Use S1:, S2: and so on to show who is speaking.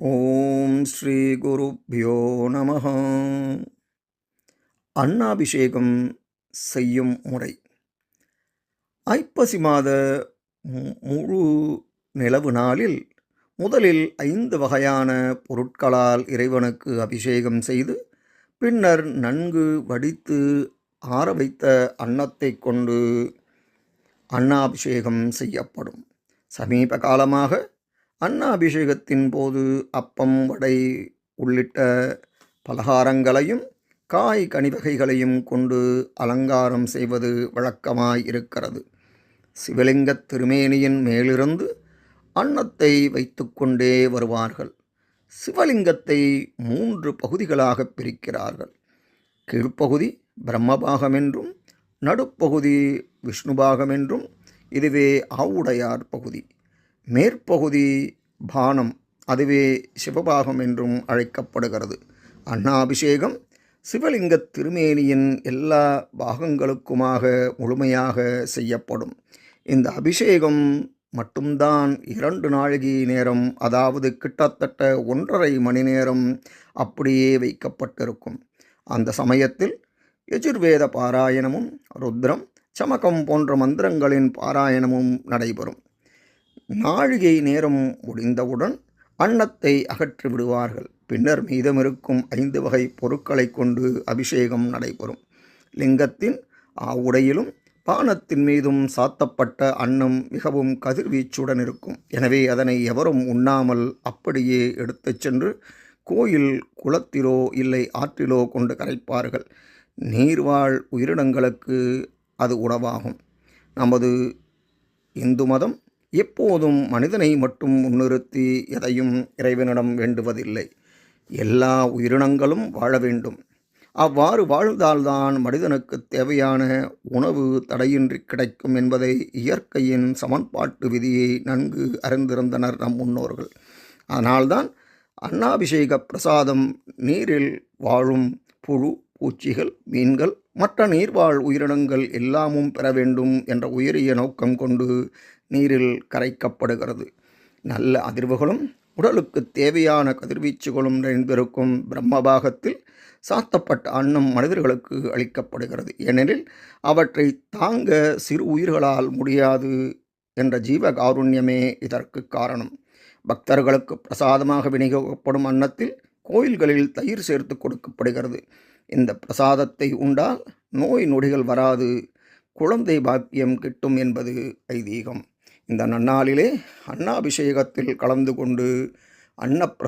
S1: ஓம் ஸ்ரீ குருப்யோ நம அன்னாபிஷேகம் செய்யும் முறை. ஐப்பசி மாத மு- முழு நிலவு நாளில் முதலில் ஐந்து வகையான பொருட்களால் இறைவனுக்கு அபிஷேகம் செய்து பின்னர் நன்கு வடித்து ஆற வைத்த அன்னத்தை கொண்டு அன்னாபிஷேகம் செய்யப்படும். சமீப காலமாக அன்னாபிஷேகத்தின் போது அப்பம் வடை உள்ளிட்ட பலகாரங்களையும் காய் கனிவகைகளையும் கொண்டு அலங்காரம் செய்வது வழக்கமாய் இருக்கிறது சிவலிங்கத் திருமேனியின் மேலிருந்து அன்னத்தை வைத்துக்கொண்டே வருவார்கள். சிவலிங்கத்தை மூன்று பகுதிகளாக பிரிக்கிறார்கள். கீழ்ப்பகுதி பிரம்மபாகம் என்றும் நடுப்பகுதி விஷ்ணுபாகம் என்றும் இதுவே ஆவுடையார் பகுதி. மேற்பகுதி பானம் அதுவே சிவபாகம் என்றும் அழைக்கப்படுகிறது. அன்னாபிஷேகம் சிவலிங்கத் திருமேனியின் எல்லா பாகங்களுக்குமாக முழுமையாக செய்யப்படும். இந்த அபிஷேகம் மட்டும்தான் இரண்டு நாழிகை நேரம் அதாவது கிட்டத்தட்ட ஒன்றரை மணி நேரம் அப்படியே வைக்கப்பட்டிருக்கும். அந்த சமயத்தில் எஜுர்வேத பாராயணமும் ருத்ரம் சமகம் போன்ற மந்திரங்களின் பாராயணமும் நடைபெறும். நாழிகை நேரம் முடிந்தவுடன் அன்னத்தை அகற்றி விடுவார்கள். பின்னர் மீதமிருக்கும் ஐந்து வகை பொருட்களை கொண்டு அபிஷேகம் நடைபெறும். லிங்கத்தின் ஆவுடையிலும் பானத்தின் மீதும் சாத்தப்பட்ட அன்னம் மிகவும் கதிர்வீச்சுடன் இருக்கும். எனவே அதனை எவரும் உண்ணாமல் அப்படியே எடுத்துச் சென்று கோயில் குளத்திலோ இல்லை ஆற்றிலோ கொண்டு கரைப்பார்கள். நீர்வாழ் உயிரினங்களுக்கு அது உணவாகும். நமது இந்து மதம் எப்போதும் மனிதனை மட்டும் முன்னிறுத்தி எதையும் இறைவனிடம் வேண்டுவதில்லை. எல்லா உயிரினங்களும் வாழ வேண்டும். அவ்வாறு வாழ்ந்தால்தான் மனிதனுக்கு தேவையான உணவு தடையின்றி கிடைக்கும் என்பதை இயற்கையின் சமன்பாட்டு விதியை நன்கு அறிந்திருந்தனர் நம் முன்னோர்கள். அதனால்தான் அன்னாபிஷேக பிரசாதம் நீரில் வாழும் புழு பூச்சிகள் மீன்கள் மற்ற நீர்வாழ் உயிரினங்கள் எல்லாமும் பெற வேண்டும் என்ற உயரிய நோக்கம் கொண்டு நீரில் கரைக்கப்படுகிறது. நல்ல அதிர்வுகளும் உடலுக்கு தேவையான கதிர்வீச்சுகளும் நிறைந்திருக்கும் பிரம்மபாகத்தில் சாத்தப்பட்ட அன்னம் மனிதர்களுக்கு அளிக்கப்படுகிறது. ஏனெனில் அவற்றை தாங்க சிறு உயிர்களால் முடியாது என்ற ஜீவ காருண்யமே இதற்கு காரணம். பக்தர்களுக்கு பிரசாதமாக விநியோகப்படும் அன்னத்தில் கோயில்களில் தயிர் சேர்த்து கொடுக்கப்படுகிறது. இந்த பிரசாதத்தை உண்டால் நோய் நொடிகள் வராது. குழந்தை பாக்கியம் கிட்டும் என்பது ஐதீகம். இந்த நன்னாளிலே அன்னாபிஷேகத்தில் கலந்து கொண்டு அன்னப்பிர